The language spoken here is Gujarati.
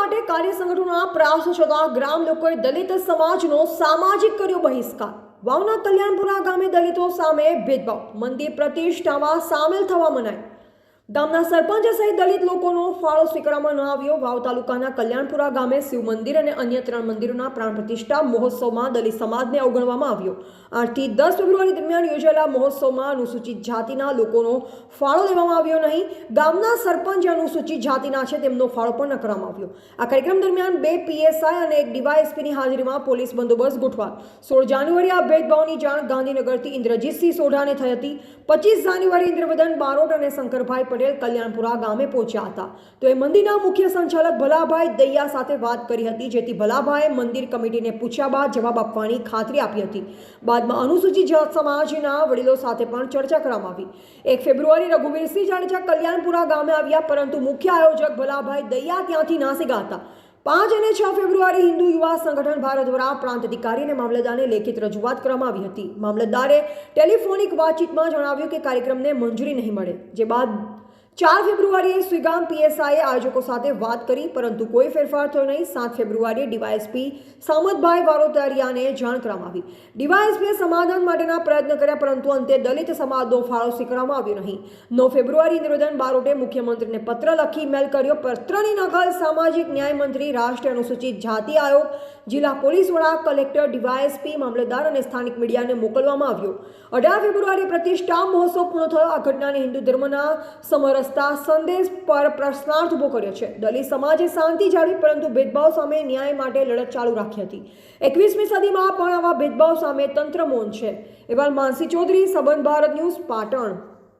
કાર્ય સંગઠનોના પ્રયાસો છતાં ગ્રામ લોકોએ દલિત સમાજનો સામાજિક કર્યો બહિષ્કાર. વાવના કલ્યાણપુરા ગામે દલિતો સામે ભેદભાવ. મંદિર પ્રતિષ્ઠામાં સામેલ થવા મનાય. ગામના સરપંચ સહિત દલિત લોકોનો ફાળો સ્વીકારવામાં ન આવ્યો. વાવ તાલુકાના કલ્યાણપુરા ગામે શિવ મંદિર અને અન્ય ત્રણ મંદિરોના પ્રાણ પ્રતિષ્ઠા મહોત્સવમાં દલિત સમાજને અવગણવામાં આવ્યો. આઠથી દસ ફેબ્રુઆરી દરમિયાન યોજાયેલા મહોત્સવમાં અનુસૂચિત જાતિના લોકોનો ફાળો લેવામાં આવ્યો નહીં. ગામના સરપંચ અનુસૂચિત જાતિના છે તેમનો ફાળો પણ ન કરવામાં આવ્યો. આ કાર્યક્રમ દરમિયાન બે પીએસઆઈ અને એક ડીવાયએસપીની હાજરીમાં પોલીસ બંદોબસ્ત ગોઠવાયો. સોળ જાન્યુઆરી આ ભેદભાવની જાણ ગાંધીનગરથી ઇન્દ્રજીતસિંહ સોઢાને થઈ હતી. પચીસ જાન્યુઆરી ઇન્દ્રવદન બારોટ અને શંકરભાઈ પટેલ કલ્યાણપુરા ગામે પહોંચ્યા હતા. તો એ મંદિરના મુખ્ય સંચાલક ભલાભાઈ દૈયા સાથે વાત કરી હતી, જેથી ભલાભાઈએ મંદિર કમિટીને પૂછ્યા બાદ જવાબ આપવાની ખાતરી આપી હતી. બાદમાં અનુસૂચિત સમાજના વડીલો સાથે પણ ચર્ચા કરવામાં આવી. એક ફેબ્રુઆરી રઘુવીરસિંહ જાડેજા કલ્યાણપુરા ગામે આવ્યા, પરંતુ મુખ્ય આયોજક ભલાભાઈ દૈયા ત્યાંથી નાસી હતા. પાંચ અને છ ફેબ્રુઆરી હિન્દુ યુવા સંગઠન ભારત દ્વારા પ્રાંત અધિકારી અને મામલતદારને લેખિત રજૂઆત કરવામાં આવી હતી. મામલતદારે ટેલિફોનિક વાતચીતમાં જણાવ્યું કે કાર્યક્રમને મંજૂરી નહીં મળે, જે બાદ ચાર ફેબ્રુઆરીએ સ્વીગામ પીએસઆઈએ આયોજકો સાથે વાત કરી, પરંતુ કોઈ ફેરફાર થયો નહીં. સાત ફેબ્રુઆરીએ ડીવાયએસપી સામતભાઈ વારોતરિયાને જાણ કરવામાં આવી. ડીવાયએસપીએ સમાધાન માટેના પ્રયત્ન કર્યા, પરંતુ અંતે દલિત સમાજનો ફાળો સ્વીકારવામાં આવ્યો નહીં. નવ ફેબ્રુઆરી નિવેદન બારોટે મુખ્યમંત્રીને પત્ર લખી મેલ કર્યો. પત્રની નકલ સામાજિક ન્યાય મંત્રી, રાષ્ટ્રીય અનુસૂચિત જાતિ આયોગ જિલ્લા પોલીસ વડા કલેક્ટર, ડીવાયએસપી, મામલતદાર અને સ્થાનિક મીડિયાને મોકલવામાં આવ્યો. અઢાર ફેબ્રુઆરી પ્રતિષ્ઠા મહોત્સવ પૂર્ણ થયો. આ ઘટનાને હિન્દુ ધર્મના સમરસતા સંદેશ પર પ્રશ્નાર્થ ઊભો કર્યો છે. દલિત સમાજે શાંતિ જાળવી પરંતુ ભેદભાવ સામે ન્યાય માટે લડત ચાલુ રાખી હતી. એકવીસમી સદીમાં પણ આવા ભેદભાવ સામે તંત્ર મૌન છે. એવા માનસી ચૌધરી, સંબંધ ભારત ન્યૂઝ, પાટણ.